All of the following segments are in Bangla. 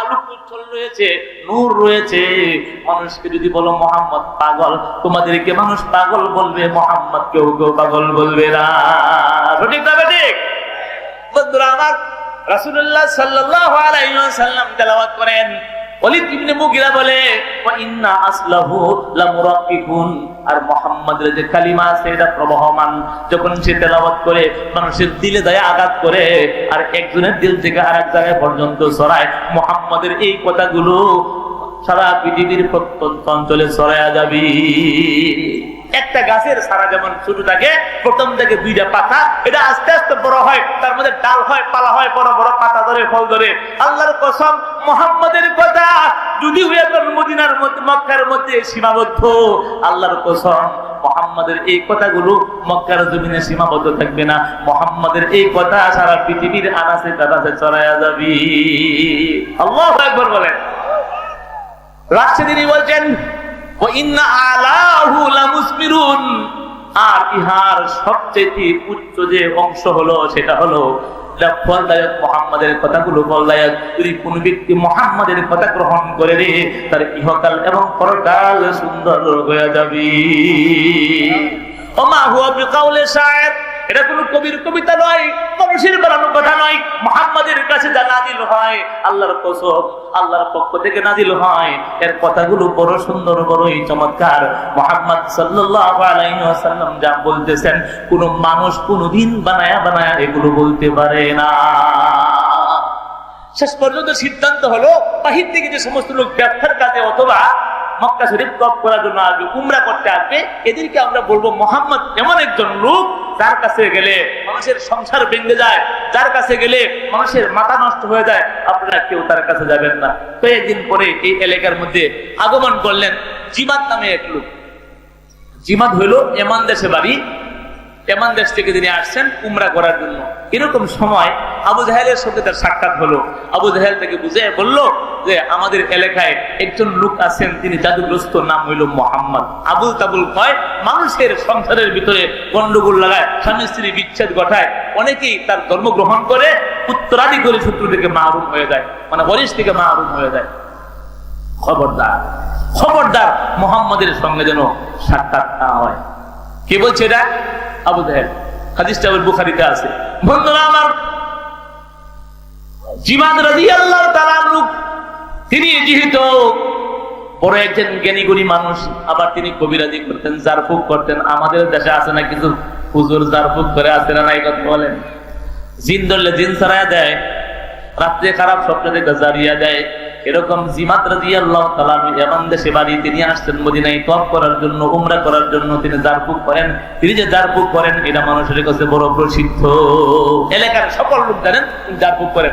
আলোক রয়েছে মানুষকে যদি বলো, মোহাম্মদ পাগল, তোমাদেরকে মানুষ পাগল বলবে, মোহাম্মদ কেউ কেউ পাগল বলবে না। সঠিক বন্ধুরা, আমার রাসুল্লাহ সাল্লাল্লাহু আলাইহি ওয়াসাল্লাম তেলাওয়াত করেন। মুগিরা বলে আর মুহাম্মাদের যে যখন করে, মানুষের আঘাত করে, আর একজনের থেকে জায়গায় পর্যন্ত ছড়ায় মুহাম্মাদের এই কথাগুলো সারা পৃথিবীর প্রত্যন্ত অঞ্চলে ছড়ায়া যাবি। একটা গাছের সারা যেমন ছোট থাকে, প্রথম থেকে দুইটা পাতা, এটা আস্তে আস্তে বড় হয়, তার মধ্যে ডাল হয়, পালা হয়, বড় বড় পাতা ধরে, ফল ধরে। আল্লাহর কসম, মোহাম্মদের কথা যদি মদিনার মক্কার মধ্যে সীমাবদ্ধ, আল্লাহর কসম, মোহাম্মদের এই কথাগুলো মক্কার জমিনে সীমাবদ্ধ থাকবে না। মোহাম্মদের এই কথা সারা পৃথিবীর আনাসে কানাসে চড়াইয়া যাবি। আল্লাহ একবার বলেন। রাখছে তিনি বলছেন ও ইন্না আলাহু আর ইহার সবচেয়ে উচ্চ যে অংশ হলো, সেটা হলো ফলদায়ক মোহাম্মদের কথাগুলো ফলদায়ক যদি কোন ব্যক্তি মোহাম্মদের কথা গ্রহণ করে তার ইহকাল এবং পরকাল সুন্দর হয়ে হুয়া বিকাউলে শায়ের এটা কোনো কবির কবিতা নয়, মানুষের বানানো কথা নয়। মোহাম্মদের কাছে যা নাজিল হয়, আল্লাহর কসম, আল্লাহর পক্ষ থেকে নাজিল হয়। এর কথাগুলো বড় সুন্দর, বড়ই চমৎকার। মোহাম্মদ ওয়াসাল্লাম যা বলতেছেন, কোন মানুষ কোনদিন বানায়া বানায়া এগুলো বলতে পারে না। শেষ পর্যন্ত সিদ্ধান্ত হলো, বাহির থেকে যে সমস্ত লোক ব্যবসার কাজে অথবা মক্কা শরীফ তপ করার জন্য আসবে, উমরা করতে আসবে। এদেরকে আমরা বলব, মোহাম্মদ এমন একজন লোক যার কাছে গেলে মানুষের সংসার ভেঙে যায়, যার কাছে গেলে মানুষের মাথা নষ্ট হয়ে যায়, আপনারা কেউ তার কাছে যাবেন না। তো কয়েকদিন পরে এই এলাকার মধ্যে আগমন করলেন জিমাত নামে এক লোক। জিমাত হইল এমান দেশে বাড়ি এমান দেশ থেকে তিনি আসছেন, উমরা করার জন্য। এরকম সময় আবু জাহেলের সঙ্গে তার সাক্ষাৎ হলো। আবু জাহেল তাকে বুঝে বলল যে, আমাদের এলাকায় একজন লোক আছেন, তিনি জাদুগ্রস্ত, নাম হইল মোহাম্মদ। আবুল তাবুল কয়, মানুষের সংসারের ভিতরে গন্ডগোল লাগায়, স্বামী স্ত্রী বিচ্ছেদ ঘটায়, অনেকেই তার ধর্ম গ্রহণ করে উত্তরাধিকারী সূত্র থেকে মাহরুম হয়ে যায় মানে বরিশ থেকে মাহরুম হয়ে যায়। খবরদার খবরদার মোহাম্মদের সঙ্গে যেন সাক্ষাৎ না হয়। কে বলছে এটা? আবু জাহেল। হাদিসটা বুখারিতে আছে। বন্ধুরা, আমার জিমাদ তাআলা আনহু, তিনি যেহেতু বড় একজন জ্ঞানী গুণী মানুষ। আবার তিনি কবিরাজি করতেন, জারফুক করতেন। আমাদের দেশে আছে না কিছু হুজুর জারফুক করে আছে না নাই কথা বলেন? জিন ধরলে জিন ছাড়াই দেয়, রাত্রে খারাপ স্বপ্ন দেখে জারিয়া দেয়। এরকম জিমাত রাদিয়াল্লাহু তাআলা এমন দেশে বাড়ি তিনি আসছেন মদিনায় তওয়াফ করার জন্য, উমরা করার জন্য, তিনি জারফুক করেন। তিনি যে জারফুক করেন, এটা মানুষের কাছে বড় প্রসিদ্ধ। এলাকার সকল লোক জানেন জারফুক করেন।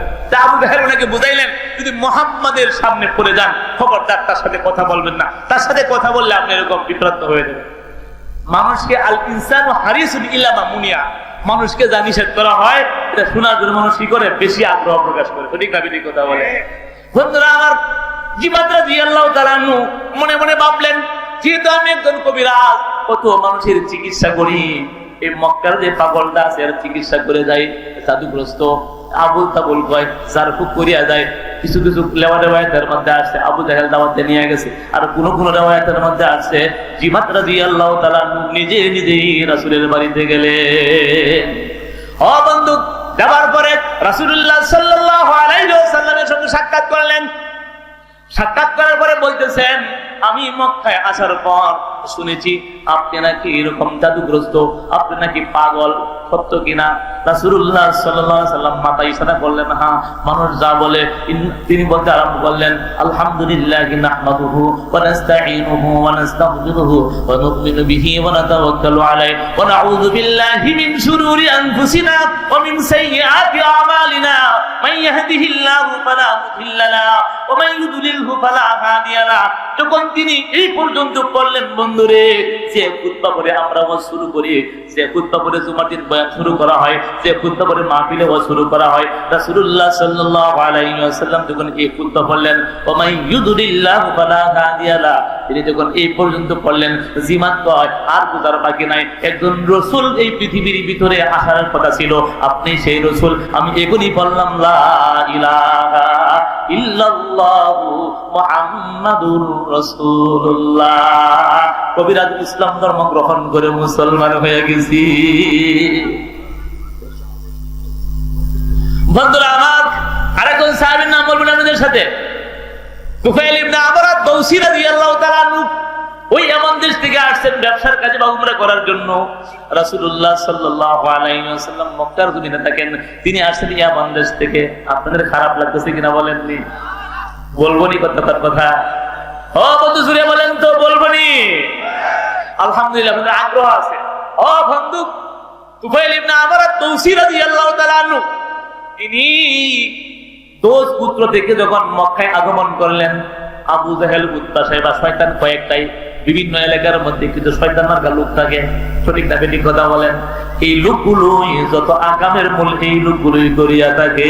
হয়ে মানুষকে আল যা নিষেধ করা হয়, এটা শোনার জন্য মানুষ কি করে? বেশি আগ্রহ প্রকাশ করে। সঠিক না কথা বলে? বন্ধুরা, আমার জিমাত্রা জি আল্লাহ তালানু মনে মনে ভাবলেন, যেহেতু আমি একজন কবিরাজ, কত মানুষের চিকিৎসা করি? এই মক্কার যে পাগলটা আছে, এর চিকিৎসা করে যায় সাধুগ্রস্ত। আবুল তাবুল কয় যার খুব করিয়া যায়। কিছু কিছু লেওয়া মধ্যে আসছে, আবু জাহেল দাওয়াতে নিয়ে গেছে, আর কোন কোন রেওয়ায়তের মধ্যে আসছে জিমাত রাজি আল্লাহ তালা নিজে নিজেই রাসুলের বাড়িতে গেলে ও যাবার পরে রাসুল্লাহ সাল্লাহের সঙ্গে সাক্ষাৎ করলেন। সাক্ষাৎ করার পরে বলতেছেন, আমি মক্কায় আসার পর শুনেছি, আপনি নাকি এরকম জাদুগ্রস্ত, আপনি নাকি পাগল, সত্য কিনা? সাল্লাল্লাহু সাল্লাম মাথা ইশারা করলেন হ্যাঁ মানুষ যা বলে তিনি বলতে আরম্ভ করলেন, আলহামদুলিল্লাহ যখন তিনি এই পর্যন্ত পড়লেন, বন্ধুরে, যে খুতবা পরে আমরা শুরু করি, যে খুতবা পরে জুমার দিন শুরু করা হয় যে খুতবা পরে মাহফিলে শুরু করা হয় যখন এই তিনি যখন এই পর্যন্ত পড়লেন, জিমাত আর বুঝার বাকি নাই। একজন রসুল এই পৃথিবীর ভিতরে আসার কথা ছিল, আপনি সেই রসুল, আমি এখনই বললাম কবিরাজ ইসলাম ধর্ম গ্রহণ করে মুসলমান হয়ে গেছি। বন্ধুরা আমার আরেকজন সাহাবীর নাম বলবেন আপনাদের সাথে। ওই এমন দেশ থেকে আসছেন ব্যবসার কাজে করার জন্য। থাকেন। তিনি আসছেন দেশ থেকে। আপনাদের খারাপ লাগতেছে কিনা বলেননি? বলবনি কথাটার কথা ও বন্ধু, জুড়ে বলেন তো বলবনি আলহামদুলিল্লাহ, আপনাদের আগ্রহ আছে। ও বন্ধু তিনি দোষ পুত্র থেকে যখন মক্কায় আগমন করলেন, আবু জাহেল উত্তা সাহেব শয়তান কয়েকটাই বিভিন্ন এলাকার মধ্যে কিছু শয়তান মার্কা লোক থাকে। সঠিক না বেঠিক কথা বলেন, এই লোকগুলোই যত আগামের মূল এই লোকগুলোই করিয়া থাকে।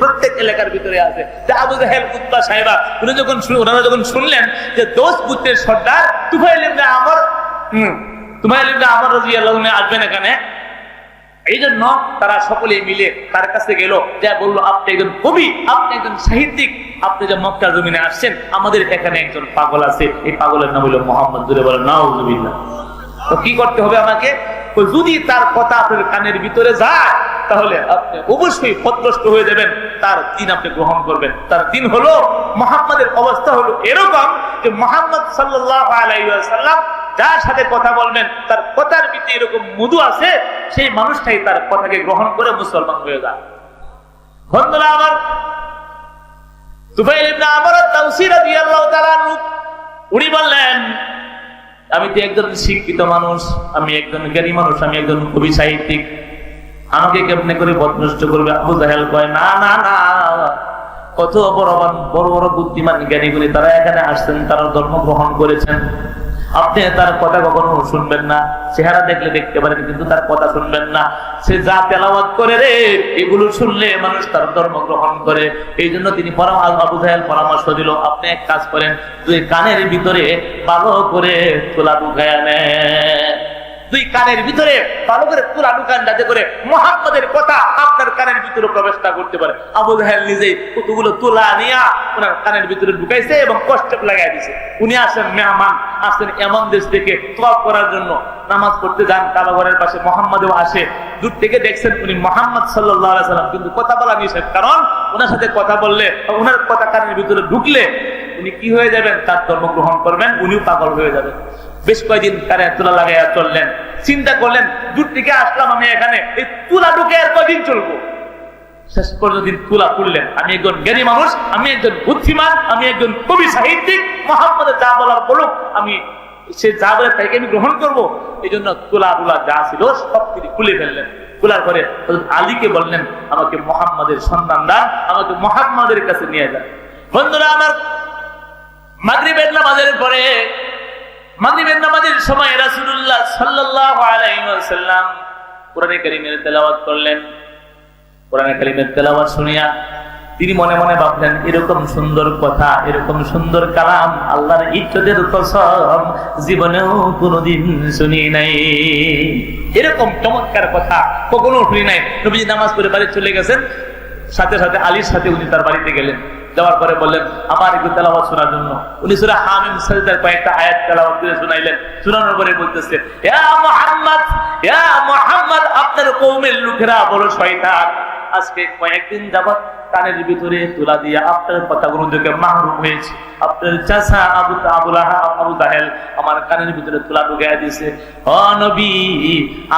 প্রত্যেক এলাকার ভিতরে আছে। যে আবু জাহেল উত্তা সাহেবা, উনি যখন ওনারা যখন শুনলেন যে দোষ পুত্রের সর্দার, তুফাইল আমর, হুম, তুফাইল আমর রাদিয়াল্লাহু আসবেন এখানে এই জন্য তারা সকলে মিলে তার কাছে গেল, যা বলল, আপনি একজন কবি, আপনি একজন সাহিত্যিক, আপনি যে মক্কা জমিনে আসছেন, আমাদের এখানে একজন পাগল আছে। এই পাগলের নাম হলো মোহাম্মদ জুড়ে বলেন, নাউজুবিল্লাহ। তো কি করতে হবে আমাকে? যদি তার কথা আপনার কানের ভিতরে যায়, তাহলে আপনি অবশ্যই পদ্রষ্ট হয়ে যাবেন, তার দিন আপনি গ্রহণ করবেন। তার দিন হলো, মোহাম্মদের অবস্থা হলো এরকম যে মোহাম্মদ সাল্লাহ আলাইসাল্লাম যার সাথে কথা বলবেন, তার কথার ভিতরে এরকম মধু আছে, সেই মানুষটাই তার কথাকে গ্রহণ করে মুসলমান হয়ে যায়। বন্ধুরা আমার উনি বললেন, আমি তো একজন শিক্ষিত মানুষ, আমি একজন জ্ঞানী মানুষ, আমি একজন কবি সাহিত্যিক। আমাকে কেমনে করে বদনষ্ট করবে? আবু জাহেল কয়, না না না। কত বড় বড় বড় বুদ্ধিমান জ্ঞানীগুলি, তারা এখানে আসছেন, তারা ধর্ম গ্রহণ করেছেন। আপনি তার কথা কখনো শুনবেন না। চেহারা দেখলে দেখতে পারেন, কিন্তু তার কথা শুনবেন না। সে যা তেলাওয়াত করে রে, এগুলো শুনলে মানুষ তার ধর্ম গ্রহণ করে। এই জন্য তিনি পরামর্শ দিল, আপনি এক কাজ করেন তুই কানের ভিতরে ভালো করে তোলা ঢুকায় নেন। দুই কানের ভিতরে ভালো করে তুলা ঢুকান যাতে করে মোহাম্মদের কথা আপনার কানের ভিতরে প্রবেশ না করতে পারে। আবু জাহেল নিজেই কতগুলো তুলা নিয়া ওনার কানের ভিতরে ঢুকাইছে এবং কষ্ট লাগাই দিছে। উনি আসেন মেহমান, আসেন এমন দেশ থেকে তোয়াব করার জন্য। নামাজ পড়তে যান কাবাগরের পাশে মোহাম্মদও আসে। দূর থেকে দেখছেন উনি মোহাম্মদ সাল্লাহ সাল্লাম। কিন্তু কথা বলা নিষেধ, কারণ ওনার সাথে কথা বললে ওনার কথা কানের ভিতরে ঢুকলে উনি কি হয়ে যাবেন? তার ধর্ম গ্রহণ করবেন, উনিও পাগল হয়ে যাবেন। বেশ কয়েকদিন কারে তুলা লাগাইয়া চললেন। চিন্তা করলেন, দূর থেকে আসলাম আমি এখানে, এই তুলা ঢুকে আর কয়দিন চলবো? শেষ পর্যন্ত তুলা তুললেন। আমি একজন জ্ঞানী মানুষ, আমি একজন বুদ্ধিমান, আমি একজন কবি সাহিত্যিক, মোহাম্মদের যা বলার বলুক, আমি সে যা বলে তাইকে আমি গ্রহণ করব। এই জন্য তুলা তুলা যা ছিল সব তিনি খুলে ফেললেন। খোলার পরে আলীকে বললেন, আমাকে মোহাম্মদের সন্ধান দান, আমাকে মোহাম্মদের কাছে নিয়ে যান। বন্ধুরা, আমার মাগরিবের নামাজের পরে মাগরিবের নামাজের সময় রাসূলুল্লাহ সাল্লাল্লাহু আলাইহি ওয়াসাল্লাম কোরআনে কারীমের তেলাওয়াত করলেন। কোরআনে কারীমের তেলাওয়াত শুনিয়া তিনি মনে মনে ভাবলেন, এরকম সুন্দর কথা, এরকম সুন্দর কালাম, আল্লাহর ইজ্জতের কসম জীবনেও কোনোদিন শুনি নাই। এরকম চমৎকার কথা কখনো শুনি নাই। নবীজি নামাজ পড়ে বাড়ি চলে গেছেন, সাথে সাথে আলীর সাথে উনি তার বাড়িতে গেলেন। যাওয়ার পরে বললেন আমার একটু তেলাওয়াত শোনার জন্য। উনি সুরা হামিম সাজদার কয়েকটা আয়াত তেলাওয়াত করে শুনাইলেন। শোনানোর পরে বলতেছে, ইয়া মুহাম্মদ ইয়া মুহাম্মদ, আপনার কওমের লোকেরা বড় শয়তান। আজকে কয়েকদিন যাবত কানের ভিতরে তুলা দিয়ে আপনার কথাগুলো থেকে মাহরুম হয়েছে। আপনার চাষা আবু আবুল আবু জাহেল আমার কানের ভিতরে তুলা ঢুকাইয়া দিয়েছে। ও নবী,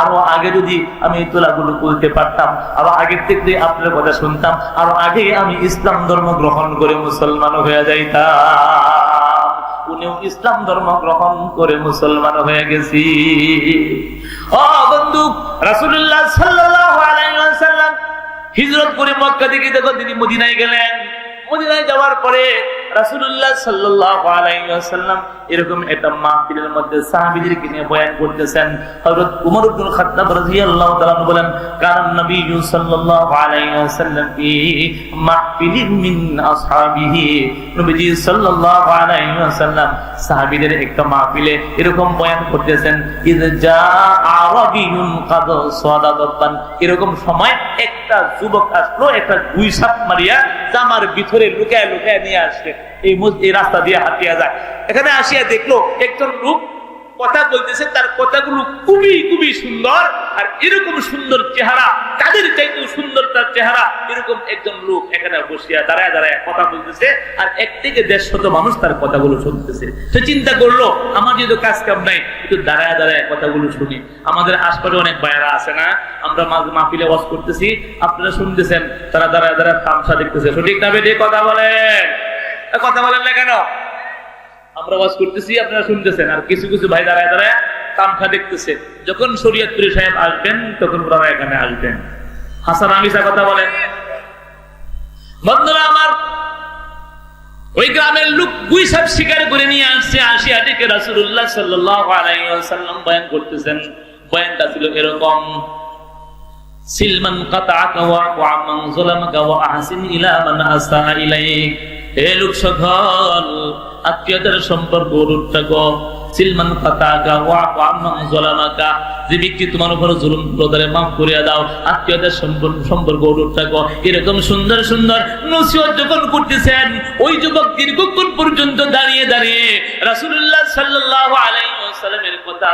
আরও আগে যদি আমি এই তুলাগুলো তুলতে পারতাম, আরও আগের থেকে আপনার কথা শুনতাম, আরও আগে আমি ইসলাম ধর্ম গ্রহণ করে মুসলমান হয়ে যাইতাম। উনিও ইসলাম ধর্ম গ্রহণ করে মুসলমান হয়ে গেছি। ও বন্ধু আলাইহি ওয়াসাল্লাম হিজরত করে মক্কা থেকে যখন তিনি মদিনায় গেলেন মদিনায় যাওয়ার পরে আলাইহি ওয়াসাল্লাম এরকম একটা মাহফিলের মধ্যে সাহাবীদেরকে নিয়ে বয়ান করতেছেন। হযরত উমর বলেন কারণ নবী সাল্লাল্লাহু আলাইহি ওয়াসাল্লাম ফি মাহফিলিন মিন নবীজি সাল্লাল্লাহু আলাইহি ওয়াসাল্লাম সাহাবীদের একটা মাহফিলে এরকম বয়ান করতেছেন জা আরাবিয়ুন কাদ এরকম সময় একটা যুবক আসলো, একটা গুই মারিয়া জামার ভিতরে লুকায় লুকায় নিয়ে আসছে। এই রাস্তা দিয়ে হাঁটিয়া যায়। এখানে আসিয়া দেখল একজন লোক কথা বলতেছে, তার কথাগুলো খুবই খুবই সুন্দর, আর এরকম সুন্দর চেহারা, তাদের চাইতে সুন্দর তার চেহারা, এরকম একজন লোক এখানে বসিয়া দাঁড়ায় দাঁড়ায় কথা বলতেছে, আর এক থেকে দেড় শত মানুষ তার কথাগুলো শুনতেছে। সে চিন্তা করল, আমার যেহেতু কাজ কাম নাই, একটু দাঁড়ায় দাঁড়ায় কথাগুলো শুনি। আমাদের আশপাশে অনেক বাইরা আছে না? আমরা মাঝ মাহফিলে ওয়াজ করতেছি, আপনারা শুনতেছেন, তারা দাঁড়ায় দাঁড়ায় তামসা দেখতেছে। সঠিক কথা বলেন? কথা বলেন না কেন? আমরা ওয়াজ করতেছি, আপনারা শুনতেছেন, আর কিছু কিছু ভাই দাঁড়ায় দাঁড়ায় তামখা দেখতেছে। যখন শরীয়তপুরি সাহেব আসবেন, তখন ওনারা এখানে আসবেন। হাসান আমিসা কথা বলেন। বন্ধুরা আমার, ওই গ্রামের লোক গুই সব শিকার করে নিয়ে আসছে রাসূলুল্লাহ সাল্লাল্লাহু আলাইহি ওয়াসাল্লাম বয়ান করতেছেন। বয়ানটা ছিল এরকম, সিলমান কাতাআকা ওয়া ওয়ামান যালামাকা ওয়া আহসিন ইলা মান আসা ইলাইক। হে সম্পর্ক যখন দীর্ঘক্ষণ পর্যন্ত দাঁড়িয়ে দাঁড়িয়ে আলাইহি কথা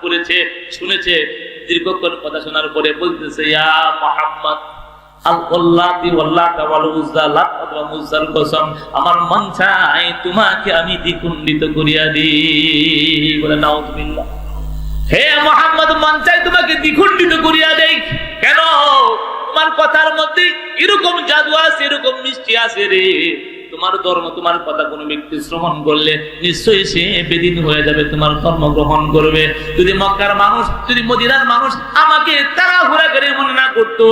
করেছে, শুনেছে, দীর্ঘক্ষণ কথা শোনার পরে বলতেছে, ইয়া মুহাম্মদ আমার মন চাই তোমাকে আমি দ্বিকুণ্ডিত করিয়া দি বলে নাউদ্দিল্লা হে মোহাম্মদ, মন চাই তোমাকে দ্বিখণ্ডিত করিয়া দেই। কেন? তোমার কথার মধ্যে এরকম জাদু আছে, এরকম মিষ্টি আছে রে। তোমার ধর্ম, তোমার কথা কোনো ব্যক্তি শ্রবণ করলে নিশ্চয়ই সে বেদিন হয়ে যাবে, তোমার ধর্ম গ্রহণ করবে। যদি মক্কার মানুষ, যদি মদিনার মানুষ আমাকে তারা ঘোরা করে মনে না করতো,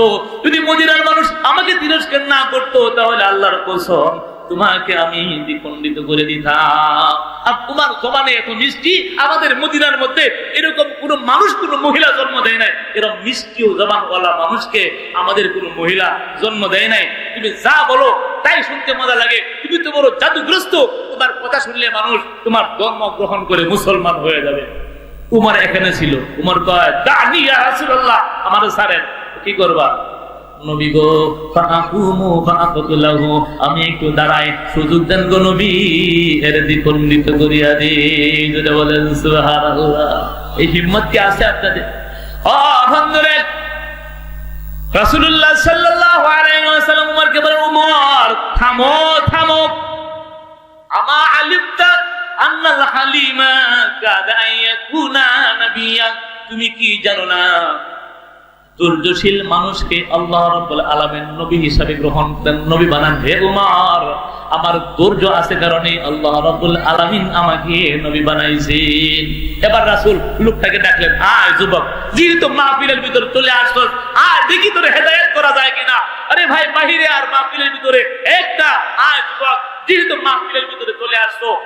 যদি মদিনার মানুষ আমাকে তিরস্কার না করতো, তাহলে আল্লাহর কসম তোমাকে আমি দ্বিখণ্ডিত করে দিতাম। তোমার জবানে এত মিষ্টি, আমাদের মদিনার মধ্যে এরকম কোন মানুষ, কোন মহিলা জন্ম দেয় নাই। এরকম মিষ্টি ও জবানওয়ালা মানুষকে আমাদের কোন মহিলা জন্ম দেয় নাই। তুমি যা বলো, তাই শুনতে মজা লাগে। তুমি তো বড় জাদুগ্রস্ত। তোমার কথা শুনলে মানুষ তোমার ধর্ম গ্রহণ করে মুসলমান হয়ে যাবে। উমার এখানে ছিল। উমার কয় দাঁড়ি রাসূলুল্লাহ। আমাদের সারেন কি করবা? নবী গো ফাকুলাহু আমি একটু দাঁড়াই, সুযোগ দেন গো নবী, এর করিয়া দি যদি বলেন সুবহানাল্লাহ। এই হিম্মত কি আছে আপনাদের? ও রাসূলুল্লাহ সাল্লাল্লাহু আলাইহি ওয়াসাল্লাম উমরকে বলেন, উমর, থামো থামো। আমা আলিমতা আন্নাল হালিমা কাদা ইয়াকুনা নাবিয়া, তুমি কি জানো না? ধৈর্যশীল মানুষকে আল্লাহ আলামিন নবী হিসাবে গ্রহণ করেন, নবী বানান। হে উমর, আমার ধৈর্য আছে কারণে আল্লাহ রাব্বুল আলামিন আমাকে নবী বানাইছেন। এবার রাসূল লোকটাকে ডাকলেন, আয় যুবক ভিতর চলে আয় দেখি হেদায়েত করা যায় কিনা? আরে ভাই, বাহিরে আর ভিতরে একটা, আয় যুবক ভিতরে চলে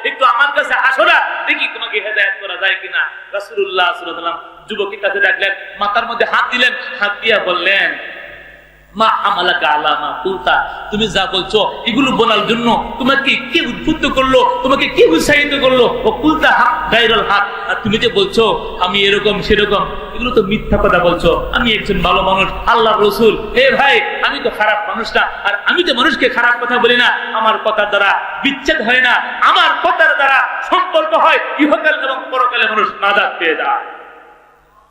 একটু আমার কাছে আসো না, দেখি তোমাকে হেদায়েত করা যায় কিনা? ওয়াসাল্লাম যুবকের কাছে ডাকলেন, মাথার মধ্যে হাত দিলেন, হাত দিয়া বললেন, মা কুলতা তুমি যা বলছো এগুলো বলার জন্য তোমাকে উদ্বুদ্ধ করল, তোমাকে উৎসাহিত করল? ও কুলতা গায়রুল হাক আর তুমি যে বলছো, আমি এরকম সেরকম, এগুলো তো মিথ্যা কথা বলছো। আমি একজন ভালো মানুষ আল্লাহ রসুল। হে ভাই, আমি তো খারাপ মানুষ না, আর আমি তো মানুষকে খারাপ কথা বলি না। আমার কথার দ্বারা বিচ্ছেদ হয় না। আমার কথার দ্বারা সম্পর্ক হয় ইহকাল এবং পরকালে মানুষ নাজাত পেয়ে যায়।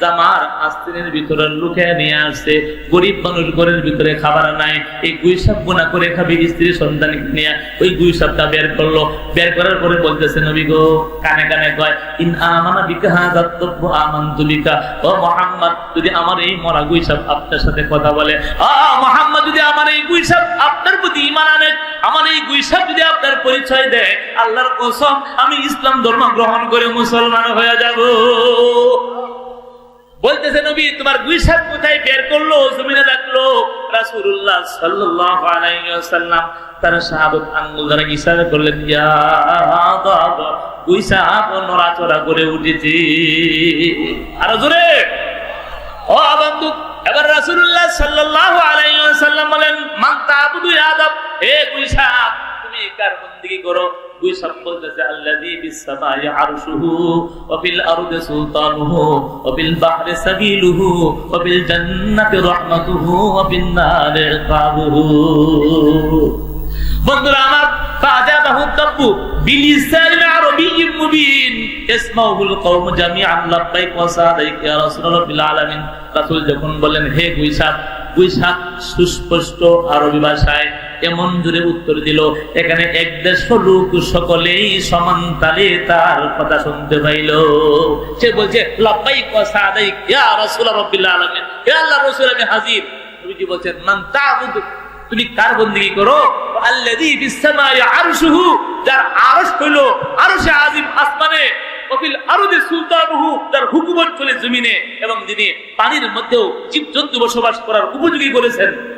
জামার আস্তিনের ভিতরে লুকিয়ে নিয়ে গরিব মানুষ ঘরের ভিতরে খাবার নাই এই করে সন্তান নিয়ে ওই বের করল। বের করার পরে বলতেছে, নবী গো, কানে কানে কয়, ইন আমানা আমানতুলিকা ও মুহাম্মদ, যদি আমার এই মরা আপনার সাথে কথা বলে, আ, মুহাম্মদ, যদি আমার এই গুই সাপ আপনার প্রতি ঈমান আনে, আমার এই গুইসাব যদি আপনার পরিচয় দেয়, আল্লাহর কসম, আমি ইসলাম ধর্ম গ্রহণ করে মুসলমান হয়ে যাব। বলতেছে নবী, তোমার গুইসাব কোথায় বের করল? জমিনে রাখল? রাসূলুল্লাহ সাল্লাল্লাহু আলাইহি ওয়াসাল্লাম তার সাহাবত আঙ্গুল দ্বারা ইশারা করলেন, ইয়া বাবা গুইসাব নড়াচড়া করে উঠেছে। আরও জোরে। ও বন্ধু, এবার রাসূলুল্লাহ সাল্লাল্লাহু আলাইহি ওয়াসাল্লাম বলেন, মান তাবুদু আদব, হে গুইসাব আমি কার বন্দিগি করো। দুই সম্পর্কে আল্লাযী বিস-সামাই আরশুহু, ওয়া ফিল আরদি সুলতানুহু, ওয়া ফিল বাহরি সাবিলুহু ওয়া ফিল জান্নাতি রাহমাতুহু, ওয়া ফিন নারি ইকাবুহু বন্ধুরা, আমার ফাজাবাহু তাব্বু। বিলিসানিন আরাবিয়্যিন মুবিন। ইসমাউল কওম জামিআন, লাব্বাইক ওয়া সাদাইক ইয়া রাসূলুল্লাহ ফিল আলামিন। রাসূল যখন বলেন, হে গুইসাব গুইসাব সুস্পষ্ট আরবি ভাষায় এমন জোরে উত্তর দিল, এখানে এক দেশ লোক সকলেই সমান তালে তার কথা শুনতে পাইল। সে বলছে হাজির। তুমি কার বন্দিগি করো? আল্লাযী ফিস আরশ হুকুমত চলে জমিনে, এবং যিনি পানির মধ্যেও জীবজন্তু বসবাস করার উপযোগী করেছেন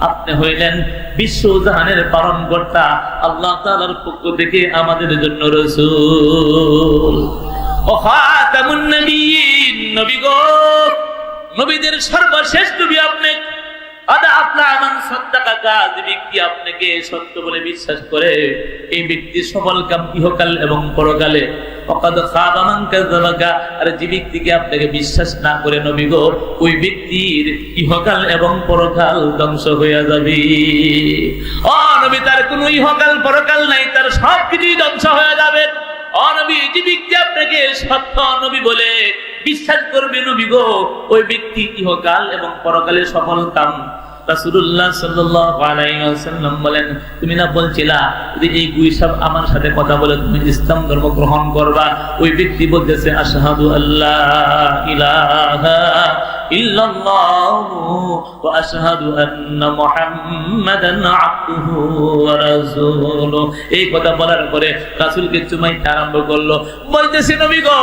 আপনি হইলেন বিশ্ব জাহানের পালনকর্তা, আল্লাহ তালার পক্ষ থেকে আমাদের জন্য রাসূল। নবীদের সর্বশেষ নবী আপনি আপনাকে বিশ্বাস না করে নবী গো, ওই ব্যক্তির ইহকাল এবং পরকাল ধ্বংস হয়ে যাবে। ও নবী, তার কোনো ইহকাল, পরকাল নাই, তার সব কিছুই ধ্বংস হয়ে যাবে। বিশ্বাস করবে নবী গো, ওই ব্যক্তি ইহকাল এবং পরকালে সফল কাম। তুমি না বলছিলা এই আমার সাথে কথা বলে তুমি ইসলাম ধর্ম গ্রহণ করবা? ওই ব্যক্তি বলতেছে আল্লাহ এই কথা বলার পরে রাসূলকে চুমাইতে আরম্ভ করল। বলতেছে, নবী গো,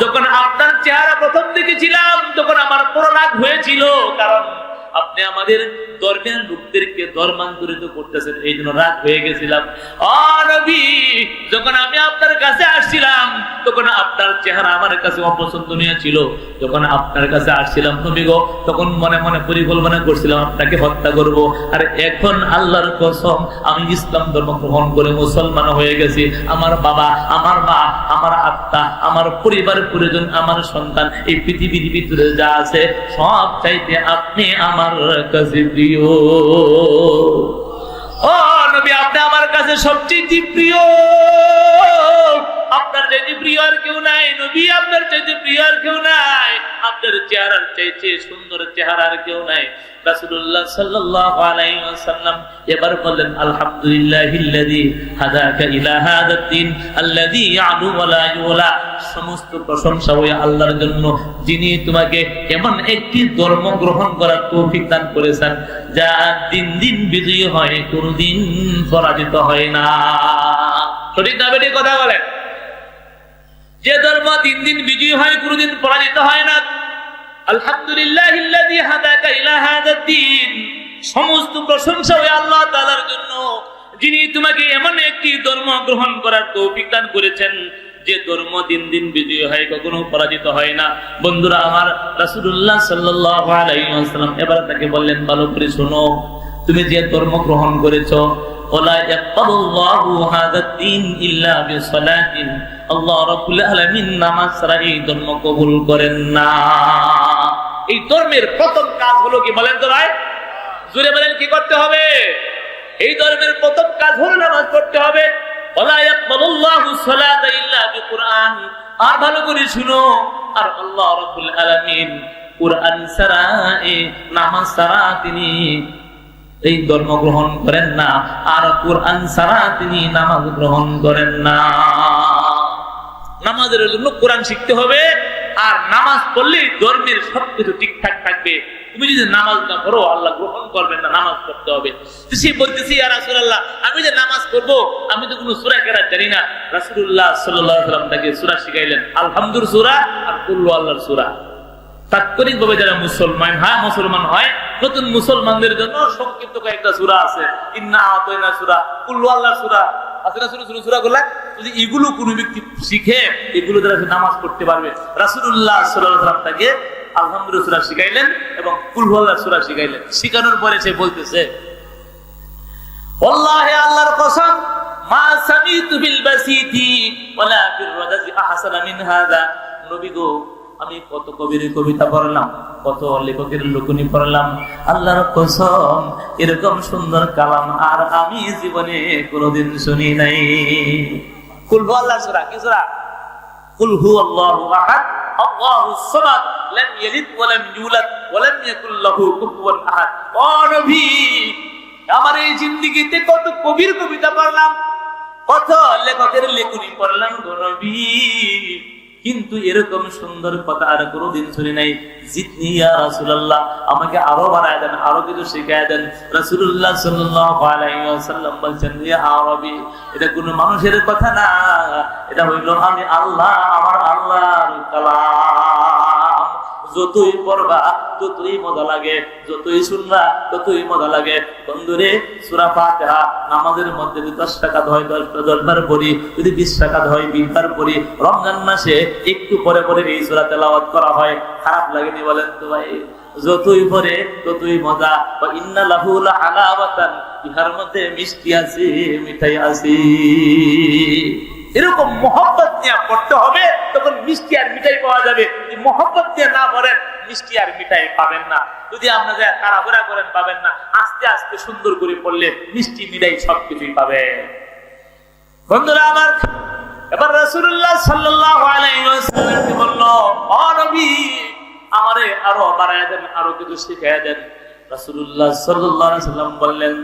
যখন আপনার চেহারা প্রথম দেখেছিলাম, তখন আমার বড় রাগ হয়েছিল, কারণ আপনি আমাদের ধর্মের লোকদেরকে ধর্মান্তরিত করতেছেন, এই জন্য রাগ হয়ে গেছিলাম। যখন আমি আপনার কাছে আসছিলাম, তখন আপনার চেহারা আমার কাছে অপছন্দনীয় ছিল। যখন আপনার কাছে আসছিলাম, নবী গো, তখন মনে মনে পরিকল্পনা করছিলাম, আপনাকে হত্যা করব। আর এখন আল্লাহর কসম, আমি ইসলাম ধর্ম গ্রহণ করে মুসলমান হয়ে গেছি। আমার বাবা, আমার মা, আমার আত্মা, আমার পরিবার, পরিজন, আমার সন্তান, এই পৃথিবীর ভিতরে যা আছে, সব চাইতে আপনি আমার কাছে প্রিয়। ও নবী আপনি আমার কাছে সবচেয়ে প্রিয়। আপনার চাইতে প্রিয় আর কেউ নাই, নবী আপনার চাইতে প্রিয় আর কেউ নাই, আপনার চেহারার চাইতে সুন্দর চেহারা আর কেউ নাই। সমস্ত প্রশংসা আল্লাহর জন্য, যিনি তোমাকে এমন একটি ধর্ম গ্রহণ দান করেছেন, যা দিন দিন বিজয়ী হয়, কোনদিন পরাজিত হয় না। সঠিক কথা বলেন। যে ধর্ম দিন দিন বিজয়ী হয়, কোনদিন পরাজিত হয় না। আলহামদুলিল্লাহ সমস্ত প্রশংসা আল্লাহ তাআলার জন্য, যিনি তোমাকে এমন একটি ধর্ম গ্রহণ করার তৌফিক দান করেছেন, যে ধর্ম দিন দিন বিজয়ী হয়, কখনো পরাজিত হয় না। বন্ধুরা, আমার আলাইহি ওয়াসাল্লাম এবার তাকে বললেন, ভালো করে শোনো, তুমি যে ধর্ম গ্রহণ করেছ ওলা ইয়াকবালুল্লাহু হাদা দ্বীন ইল্লা বিসলাতিন আল্লাহ রাব্বুল আলামিন নামাজ ছাড়া এই ধর্ম কবুল করেন না। এই ধর্মের প্রথম কাজ হলো কি বলেন তো ভাই? জুড়ে বলেন কি করতে হবে? এই ধর্মের প্রথম কাজ হলো নামাজ পড়তে হবে। আর ভালো করে শুনো। আর আল্লাহ রাব্বুল আলামিন কোরআন ছাড়া নামাজ ছাড়া তিনি এই ধর্ম গ্রহণ করেন না। আর কোরআন ছাড়া তিনি নামাজ গ্রহণ করেন না। নামাজের জন্য কোরআন শিখতে হবে। আর নামাজ পড়লে ধর্মের সবকিছু ঠিকঠাক থাকবে। তুমি যদি নামাজ না পড়ো, আল্লাহ গ্রহণ করবেন না, নামাজ পড়তে হবে। সে বলতেছি আর রাসূলুল্লাহ, আমি যে নামাজ পড়ব, আমি তো কোনো সুরা কেরাত জানি না। আলাইহি ওয়াসাল্লাম তাকে সুরা শিখাইলেন, আলহামদুর সুরা আর কুল্লু আল্লাহর সূরা। তাৎক্ষণিক ভাবে যারা মুসলমান হ্যাঁ মুসলমান হয়, নতুন মুসলমানদের জন্য সংক্ষিপ্ত কয়েকটা সূরা আছে। যদি এগুলো ব্যক্তি শিখে, এগুলো নামাজ পড়তে পারবে। তাকে শিখাইলেন এবং শিখাইলেন। শিখানোর পরে সে বলতেছে আল্লাহর মা আমি কত কবির কবিতা পড়লাম, কত লেখকের লোকনি পড়লাম। আল্লাহর কসম, এরকম সুন্দর কালাম আর আমি জীবনে কোনোদিন শুনি নাই। কুল হু আল্লাহ সূরা, কি সূরা? কুল হু আল্লাহু আহাদ আল্লাহুস সামাদ, লাম ইয়ালিদ ওয়া লাম ইউলাদ ওয়া লাম ইয়াকুল লাহু কুফুয়ান আহাদ। ও নবী, আমার এই জিন্দিগিতে কত কবির কবিতা পড়লাম, কত লেখকের লেখনি পড়লাম গো নবী। কিন্তু এরকম সুন্দর কথা আর কোনোদিন শুনি নাই। জিতনি ইয়া আমাকে আরও বাড়ায় দেন, আরও কিছু শিখায় দেন। রাসূলুল্লাহ সাল্লাল্লাহু আলাইহি আরবি, এটা কোনো মানুষের কথা না, এটা হইল আমি আল্লাহ, আমার আল্লাহ কালাম। যতই পড়বা, ততই মজা লাগে। যতই শুনবা, ততই মজা লাগে। বন্ধুরে, সুরা ফাতিহা নামাজের মধ্যে যদি দশ টাকা হয় দশটা দশবার পড়ি, যদি বিশ টাকা হয়, বিশ বার পড়ি, রমজান মাসে একটু পরে পরে এই সুরা তেলাওয়াত করা হয়। খারাপ লাগেনি বলেন তো ভাই? যতই পরে ততই মজা। বা ইন্না লাহু আলাবাতান ইহার মধ্যে মিষ্টি আছে, মিঠাই আছে। এরকম মোহব্বত নিয়ে পড়তে হবে, তখন মিষ্টি আর মিঠাই পাওয়া যাবে। মোহব্বত নিয়ে না পড়েন মিষ্টি আর মিঠাই পাবেন না। যদি আপনারা তাড়াহুড়া করেন, পাবেন না। আস্তে আস্তে সুন্দর করে পড়লে মিষ্টি, মিঠাই সবকিছুই পাবে বন্ধুরা আমার, এবার রাসূলুল্লাহ সাল্লাল্লাহু আলাইহি ওয়াসাল্লাম বলল, ও নবী, আমারে আরও বাড়ায় দেন, আরও কিছু শিখায় দেন। রাসূলুল্লাহ সাল্লাল্লাহু আলাইহি ওয়াসাল্লাম বললেন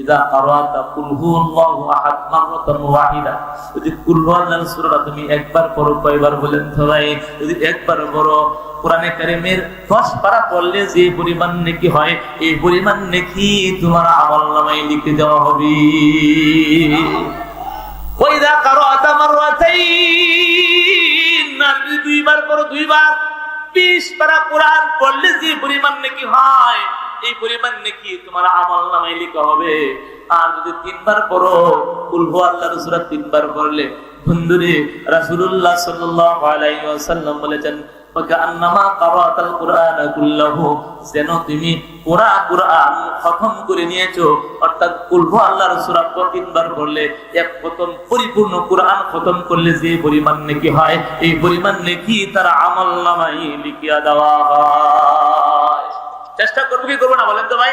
ইদা কারাতা কুল হুয়াল্লাহু আহাদ মাররাতান ওয়াহিদা। যদি কুল হুয়াল্লাহর সূরা তুমি একবার পড়ো, কয়বার বলেন ভাই? যদি একবার পড়ো, কোরআনে কারীমের 10 পারা পড়লে যে পরিমাণ নেকি হয়, এই পরিমাণ নেকি তোমার আমলনামায় লিখে দেওয়া হবে। ওইদা কারাতা মাররাতাইন। যদি দুইবার পড়ো, দুইবার। 20 পারা কোরআন পড়লে যে পরিমাণ নেকি হয় এই পরিমাণ নাকি তোমার আমল নামাই লিখা হবে। আর যদি তিনবার পড়ো কুলহু আল্লাহর সূরা তিনবার পড়লে, বন্ধুরে, রাসূলুল্লাহ সাল্লাল্লাহু আলাইহি বলেছেন খতম করে নিয়েছো। অর্থাৎ তিনবার পরিপূর্ণ কুরআন খতম করলে যে পরিমাণ নেকি হয়, এই পরিমাণ নেকি তার আমল নামাই লিখিয়া দেওয়া হয়। চেষ্টা করব, কি করব না বলেন তো ভাই?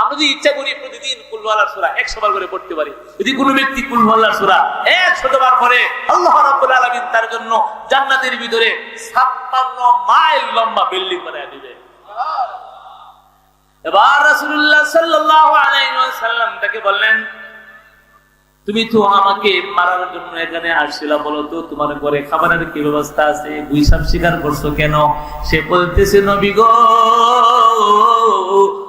আমরা যদি ইচ্ছা করি প্রতিদিন কুলওয়ালার সুরা একশো বার করে পড়তে পারি। যদি কোনো ব্যক্তি কুলওয়ালার সুরা একশত বার পরে আল্লাহ রাব্বুল আলামিন তার জন্য জান্নাতের ভিতরে ছাপ্পান্ন মাইল লম্বা বিল্ডিং বানায় দিবে। এবার রাসূলুল্লাহ সাল্লাল্লাহু আলাইহি ওয়াসাল্লাম তাকে বললেন তুমি তো আমাকে মারার জন্য এখানে আসছিলা বলতো তোমার ঘরে খাবারের কি ব্যবস্থা আছে? গুইসাব স্বীকার করছ কেন? সে বলতেছে, নবী গো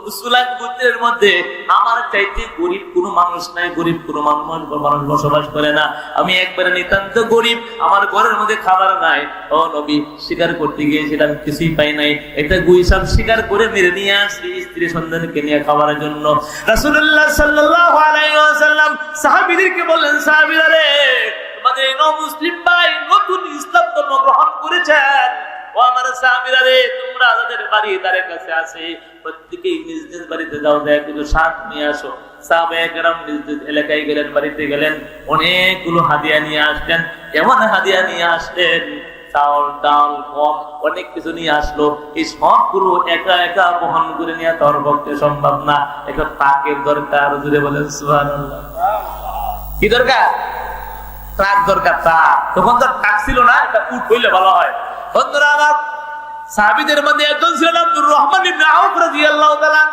বসবাস করে স্বীকার করে মেরে নিয়ে আসছি স্ত্রী সন্তানকে নিয়ে খাবারের জন্য। রাসূলুল্লাহ সাল্লাল্লাহু আলাইহি বললেন, সাহাবীরা রে, তোমাদের মুসলিম ভাই নতুন ইসলাম ধর্ম গ্রহণ করেছেন। ও আমার রে, তোমরা যাদের বাড়ি কাছে আছে, প্রত্যেকেই নিজ নিজ বাড়িতে যাও নিয়ে আসো। অনেকগুলো হাদিয়া নিয়ে আসলেন। এমন হাদিয়া নিয়ে আসলেন? চাউল, ডাল অনেক কিছু নিয়ে আসলো। এই সবগুলো একা একা বহন করে নিয়ে তোর পক্ষে সম্ভব না। একটা তাকের দরকার জুড়ে বলেন কি দরকার? ট্রাক দরকার, ট্রাক। তখন তো ট্রাক ছিল না, এটা উঠ হইলে ভালো হয়। বন্ধুরা আমার সাহাবিদের মধ্যে একজন ছিলেন আব্দুর রহমান ইবনে আউফ রাদিয়াল্লাহু তাআলা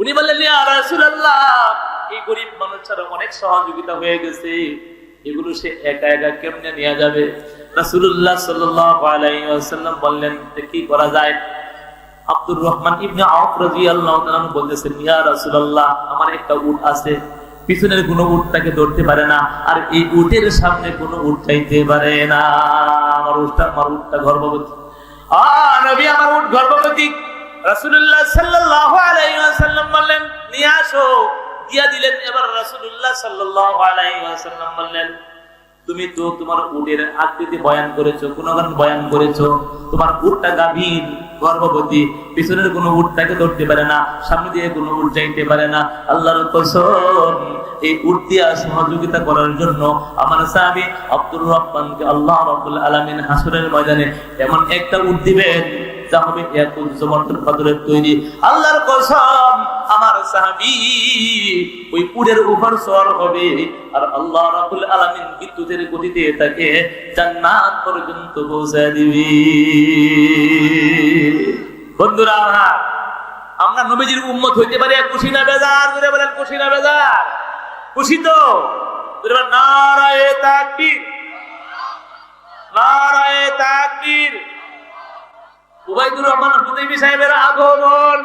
উনি বললেন, ইয়া রাসূলুল্লাহ, এই গরিব মানুষটার অনেক সহযোগিতা হয়ে গেছে। এগুলো সে একা একা কেমনে নিয়ে যাবে? রাসূলুল্লাহ সাল্লাল্লাহু আলাইহি ওয়াসাল্লাম বললেন কি করা যায়? আব্দুর রহমান ইবনে আউফ রাদিয়াল্লাহু তাআলা বলতেছেন, ইয়া রাসূলুল্লাহ, আমার একটা উট আছে। পিছনের কোনো উঠটাকে ধরতে পারে না, আর এই উটের সামনে কোনো উট চাইতে পারে না। আমার উঠটা আমার উঠটা গর্ভবতী। নবী, আমার উঠ গর্ভবতী। রাসুল্লাহ সাল্লাল্লাহু আলাইহি ওয়াসাল্লাম বললেন, নিয়ে আসো। দিয়া দিলেন, এবার রাসুল্লাহ সাল্লাহ আলাইহি ওয়াসাল্লাম বললেন তুমি তো তোমার উটের আকৃতি বয়ান করেছ, গুণগান বয়ান করেছ, তোমার উটটা গাভীর, গর্ভবতী, পিছনের কোনো উট তাকে ধরতে পারে না, সামনে দিয়ে কোনো উট যাইতে পারে না। আল্লাহর এই উট দিয়া সহযোগিতা করার জন্য আমার আব্দুর রহমানকে আল্লাহ হাসরের ময়দানে এমন একটা উট দিবেন, যা হবে তৈরি। আল্লাহর কসম ওই উটের উপর হবে। আর আল্লাহ বিদ্যুতের গতিতে তাকে জান্নাত পর্যন্ত পৌঁছে বন্ধুরা, আমার আমরা নবীজির উম্মত হইতে পারি খুশি না বেজার? করে বলেন, খুশি না বেজার? খুশি তো? নারায়ে তাকবীর। তাকবীর। উবাইদুর রহমান হুদাইবি সাহেবের আগমন।